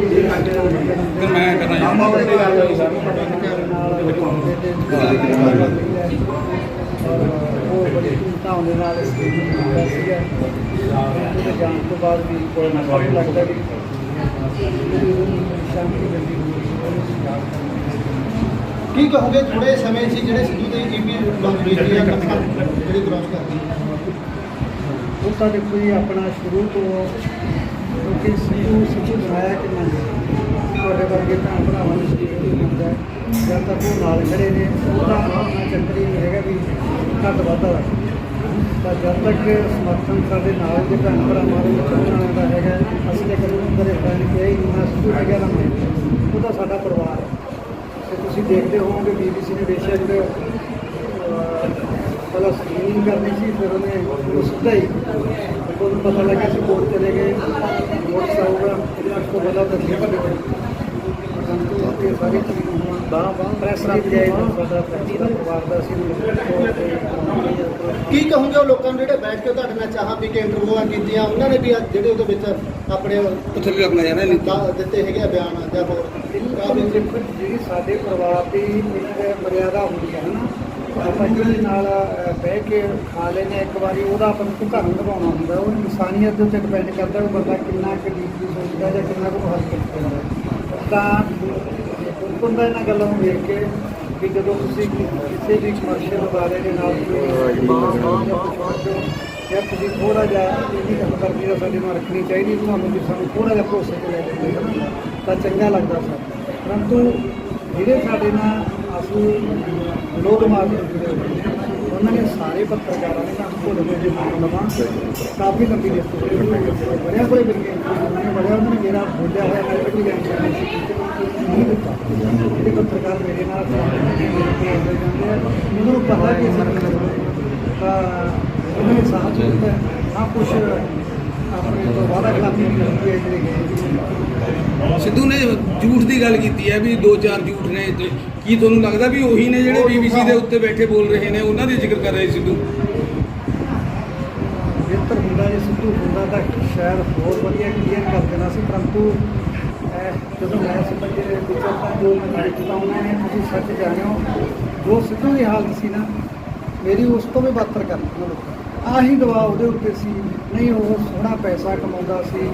ਫਿਰ ਮੈਂ ਕਰਨਾ ਜੀ। ਆਮਾ ਵੱਡੀ ਗੱਲ ਹੋਈ ਸਰ ਉਹ ਬੜੀ ਧੂਮਧਾਮ ਦੇ ਨਾਲ ਇਸ ਦੀ ਸੀਗਾ ਉਹਦੇ ਜਾਣ ਤੋਂ ਬਾਅਦ ਵੀ ਕੋਈ ਨਾ ਕੋਈ ਲੱਗਦਾ ਵੀ ਸ਼ਾਂਤੀ ਮਿਲਦੀ ਕੀ ਕਹੋਗੇ ਥੋੜੇ ਸਮੇਂ 'ਚ ਜਿਹੜੇ ਸਿੱਧੂ ਦੇ ਈਪੀ ਲੰਘ ਗਈ ਕ੍ਰਾਸ ਕਰਦੀ ਉਹ ਤਾਂ ਦੇਖੋ ਜੀ ਆਪਣਾ ਸ਼ੁਰੂ ਤੋਂ ਕਿਉਂਕਿ ਸਿੱਧੂ ਸਿੱਧੂ ਬਣਾਇਆ ਕਿ ਮੰਨ ਤੁਹਾਡੇ ਵਰਗੇ ਭੈਣ ਭਰਾਵਾਂ ਨੂੰ ਸਿੱਧੂ ਨਹੀਂ ਹੈ। ਜਦ ਤੱਕ ਉਹ ਨਾਲ ਖੜੇ ਨੇ ਉਹਦਾ ਆਪਣਾ ਚੱਕਰ ਹੀ ਨਹੀਂ ਹੈਗਾ ਵੀ ਘੱਟ ਵਾਧਾ ਹੋਇਆ ਤਾਂ ਜਦ ਤੱਕ ਸਮਰਥਨ ਸਾਡੇ ਨਾਲ ਦੇ ਭੈਣ ਭਰਾਵਾਂ ਨੂੰ ਚਾਹੁਣ ਦਾ ਹੈਗਾ ਅਸੀਂ ਤਾਂ ਕਦੇ ਵੀ ਕਦੇ ਫੈਨ ਕਿਹਾ ਨਹੀਂ ਨਾ ਸਿੱਧੂ ਹੈਗਾ ਨਾ ਮੈਂ ਉਹਦਾ ਸਾਡਾ ਪਰਿਵਾਰ ਹੈ। ਤੇ ਤੁਸੀਂ ਦੇਖਦੇ ਹੋਵੋਗੇ ਬੀਬੀਸੀ ਨੇ ਬੇਸ਼ੱਕ ਅਹ, ਪਹਿਲਾਂ ਸਕਰੀਨਿੰਗ ਕਰਨੀ ਸੀ ਫਿਰ ਉਹਨੇ ਉਹ ਸਿੱਧਾ ਹੀ ਉਹਨੂੰ ਪਤਾ ਲੱਗਾ ਸੀ ਕੋਰਟ ਚਲੇ ਗਏ। ਨੋਟਿਸ ਆਊਗਾ ਇਹਦੇ ਅੱਜ ਤੋਂ ਪਹਿਲਾਂ ਤਾਂ ਨਹੀਂ ਪੜੇ ਪਰੰਤੂ ਅੱਗੇ ਸਾਰੀ ਚੀਜ਼ ਨੂੰ ਬਾਹ ਬਾਹ ਪ੍ਰੈਸ ਦੀ ਬਜਾਏ ਤਾਂ ਸਾਡਾ ਪ੍ਰੈਸ ਦਾ ਪਰਿਵਾਰ ਦਾ ਸੀ ਕੀ ਕਹੋਗੇ ਉਹ ਲੋਕਾਂ ਨੂੰ ਜਿਹੜੇ ਬੈਠ ਕੇ ਤੁਹਾਡੇ ਨਾਲ ਚਾਹਾਂ ਵੀ ਕੇ ਇੰਟਰਵਿਊਆਂ ਕੀਤੀਆਂ ਉਹਨਾਂ ਨੇ ਵੀ ਅੱਜ ਜਿਹੜੇ ਉਹਦੇ ਵਿੱਚ ਆਪਣੇ ਉੱਥੇ ਵੀ ਆਪਣਾ ਜਾਣਾ ਨਹੀਂ ਦਾ- ਦਿੱਤੇ ਹੈਗੇ ਆ ਬਿਆਨ ਜਾਂ ਹੋਰ? ਕਾਫੀ ਜਿਹੜੀ ਸਾਡੇ ਪਰਿਵਾਰ ਦੀ ਇੱਕ ਮਰਿਆਦਾ ਹੁੰਦੀ ਹੈ ਨਾ ਆਪਾਂ ਦੇ ਨਾਲ ਬਹਿ ਕੇ ਖਾ ਲੈਨੇ ਇੱਕ ਵਾਰੀ। ਉਹਦਾ ਆਪਾਂ ਨੂੰ ਘਰ ਨਿਭਾਉਣਾ ਹੁੰਦਾ। ਉਹ ਇਨਸਾਨੀਅਤ ਦੇ ਉੱਤੇ ਡਿਪੈਂਡ ਕਰਦਾ ਉਹ ਬੰਦਾ ਕਿੰਨਾ ਕੁ ਡੀਪਲੀ ਸੋਚਦਾ ਜਾਂ ਕਿੰਨਾ ਕੁ ਹਲਕ ਕਰਦਾ। ਤਾਂ ਬਿਲਕੁਲ ਦਾ ਇਹਨਾਂ ਗੱਲਾਂ ਨੂੰ ਵੇਖ ਕੇ ਕਿ ਜਦੋਂ ਤੁਸੀਂ ਕਿਸੇ ਵੀ ਕਮਰਸ਼ੀਅਲ ਅਦਾਰੇ ਦੇ ਨਾਲ ਜਾਂ ਤੁਸੀਂ ਥੋੜਾ ਜਿਹਾ ਇਹਦੀ ਗੱਲ ਕਰਨੀ ਤਾਂ ਸਾਡੇ ਨਾਲ ਰੱਖਣੀ ਚਾਹੀਦੀ, ਤੁਹਾਨੂੰ ਵੀ ਸਾਨੂੰ ਥੋੜਾ ਜਿਹਾ ਭਰੋਸੇ ਤੇ ਲੈ ਕੇ ਤਾਂ ਚੰਗਾ ਲੱਗਦਾ ਸਰ ਪਰੰਤੂ ਜਿਹੜੇ ਸਾਡੇ ਨਾਲ ਅਸੀਂ ਲੋਕ ਮਾਰਦੇ ਉਹਨਾਂ ਨੇ ਸਾਰੇ ਪੱਤਰਕਾਰਾਂ ਨੇ ਕੰਮ ਭੁੱਲ ਗਏ ਜੇ ਨਾਮ ਲਵਾਂ, ਕਾਫੀ ਲੰਬੀ ਲਿਸਟ ਹੋਈ ਬੜਿਆ ਕੋਲੇ ਮਿਲ ਗਏ ਉਹਨਾਂ ਨੇ ਬੜਿਆ ਉਹਨਾਂ ਨੇ ਮੇਰਾ ਬੋਲਿਆ ਹੋਇਆ ਮੈਂ ਵੀ ਲੈਣ ਨਹੀਂ ਦਿੱਤਾ। ਜਿਹੜੇ ਪੱਤਰਕਾਰ ਮੇਰੇ ਨਾਲ ਮੇਰੇ ਕੋਲ ਮੈਨੂੰ ਪਤਾ ਕਿ ਅਸੀਂ ਤਾਂ ਉਹਨਾਂ ਨੇ ਸਾਥ ਦਿੱਤਾ ਹਾਂ ਕੁਝ ਤੋਂ ਵਾਦਾ ਖਿਲਾਫੀ ਵੀ ਹੈ ਜਿਹੜੇ ਗਏ ਸਿੱਧੂ ਨੇ ਝੂਠ ਦੀ ਗੱਲ ਕੀਤੀ ਹੈ ਵੀ ਦੋ ਚਾਰ ਝੂਠ ਨੇ ਕੀ ਤੁਹਾਨੂੰ ਲੱਗਦਾ ਵੀ ਉਹੀ ਨੇ ਜਿਹੜੇ ਬੀਬੀਸੀ ਦੇ ਉੱਤੇ ਬੈਠੇ ਬੋਲ ਰਹੇ ਨੇ ਉਹਨਾਂ ਦੀ ਜ਼ਿਕਰ ਕਰ ਰਹੇ ਸਿੱਧੂ? ਬਿਹਤਰ ਹੁੰਦਾ ਜੇ ਸਿੱਧੂ ਹੁੰਦਾ ਤਾਂ ਸ਼ਾਇਦ ਹੋਰ ਵਧੀਆ ਕਲੀਅਰ ਕਰ ਦੇਣਾ ਸੀ ਪਰੰਤੂ ਅਹ, ਜਦੋਂ ਮੈਂ ਸਮਝੇ ਵਿਚਰ ਤਾਂ ਜੋ ਮੈਂ ਲਿਖਦਾ ਉਹਨਾਂ ਨੇ ਤੁਸੀਂ ਸੱਚ ਜਾਣਿਓ ਜੋ ਸਿੱਧੂ ਦੀ ਹਾਲਤ ਸੀ ਨਾ ਮੇਰੀ ਉਸ ਤੋਂ ਵੀ ਬਦਤਰ ਕਰ ਦਿੱਤੀ ਲੋਕਾਂ ਆਹੀ ਦਬਾਅ ਉਹਦੇ ਉੱਤੇ ਸੀ। ਨਹੀਂ, ਉਹ ਸੋਹਣਾ ਪੈਸਾ ਕਮਾਉਂਦਾ ਸੀ।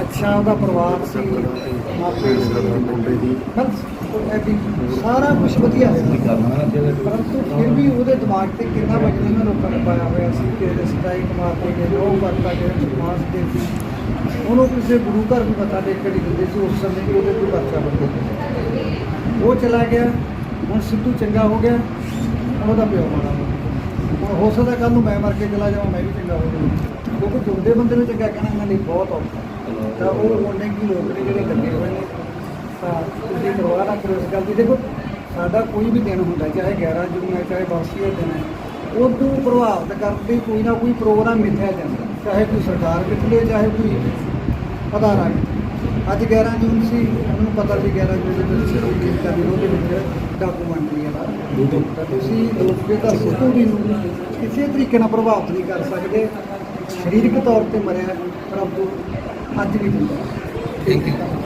ਅੱਛਾ ਉਹਦਾ ਪਰਿਵਾਰ ਸੀ। ਮਾਪੇ ਸੀ। ਬਸ, ਉਹ ਇਹ ਵੀ ਸਾਰਾ ਕੁਝ ਵਧੀਆ ਸੀ। ਪਰੰਤੂ ਫਿਰ ਵੀ ਉਹਦੇ ਦਿਮਾਗ ਤੇ ਕਿੰਨਾ ਵਜਨ ਇਹਨਾਂ ਲੋਕਾਂ ਨੇ ਪਾਇਆ ਹੋਇਆ ਸੀ ਕਿ ਇਹਦੇ ਸਦਾਈ ਕੁਮਾਰ ਤੇ ਗਏ ਉਹ ਕਰਤਾ ਗਏ ਸਮਾਜ ਦੇ ਸੀ ਉਹਨੂੰ ਕਿਸੇ ਗੁਰੂ ਘਰ ਵੀ ਪਤਾ ਟੇਕ ਕੇ ਦਿੰਦੇ ਸੀ, ਉਸ ਸਮੇਂ ਵੀ ਉਹਦੇ ਕੋਈ ਪਰਚਾ ਬੰਦੇ ਉਹ ਚਲਾ ਗਿਆ। ਹੁਣ ਸਿੱਧੂ ਚੰਗਾ ਹੋ ਗਿਆ। ਉਹਦਾ ਪਿਓ ਮਾੜਾ ਹੁਣ ਹੋ ਸਕਦਾ ਕੱਲ ਨੂੰ ਮੈਂ ਮਰ ਕੇ ਚਲਾ ਜਾਵਾਂ, ਮੈਂ ਵੀ ਚੰਗਾ ਹੋ ਜਾਵਾਂ। ਕਿਉਂਕਿ ਜੁੜਦੇ ਬੰਦੇ ਨੂੰ ਚੰਗਾ ਕਹਿਣਾ ਇਹਨਾਂ ਲਈ ਬਹੁਤ ਔਖਾ ਤਾਂ ਉਹ ਉਹਨੇ ਕੀ ਲੋਕ ਨੇ ਜਿਹੜੇ ਲੱਗੇ ਹੋਏ ਨੇ? ਤਾਂ ਤੁਸੀਂ ਪਰਵਾਹ ਨਾ ਕਰੋ ਇਸ ਗੱਲ ਦੀ। ਦੇਖੋ, ਸਾਡਾ ਕੋਈ ਵੀ ਦਿਨ ਹੁੰਦਾ, ਚਾਹੇ 11 ਜੂਨ ਹੈ ਚਾਹੇ ਬਾਸੀ ਦਾ ਦਿਨ ਹੈ, ਉਦੋਂ ਪ੍ਰਭਾਵਿਤ ਕਰਨ ਲਈ ਕੋਈ ਨਾ ਕੋਈ ਪ੍ਰੋਗਰਾਮ ਮਿਥਿਆ ਜਾਂਦਾ। ਚਾਹੇ ਕੋਈ ਸਰਕਾਰ ਮਿਥਲੇ ਚਾਹੇ ਕੋਈ ਅਦਾਰਾ ਅੱਜ 11 ਜੂਨ ਸੀ ਮੈਨੂੰ ਪਤਾ ਸੀ 11 ਜੂਨ ਦੇ ਤੁਸੀਂ ਕੋਈ ਕੀਤਾ ਵੀ ਉਹਦੇ ਵਿੱਚ ਡਾਕੂਮੈਂਟਰੀ ਹੈ ਤਾਂ ਤੁਸੀਂ ਲੋਕੇ ਦਾ ਦੀ ਨੂੰ ਕਿਸੇ ਤਰੀਕੇ ਨਾਲ ਪ੍ਰਭਾਵਿਤ ਨਹੀਂ ਕਰ ਸਕਦੇ। ਸਰੀਰਕ ਤੌਰ ਤੇ ਮਰਿਆ ਪਰੰਤੂ ਅੱਜ ਵੀ ਜਿੰਦਾ ਹੈ। Thank you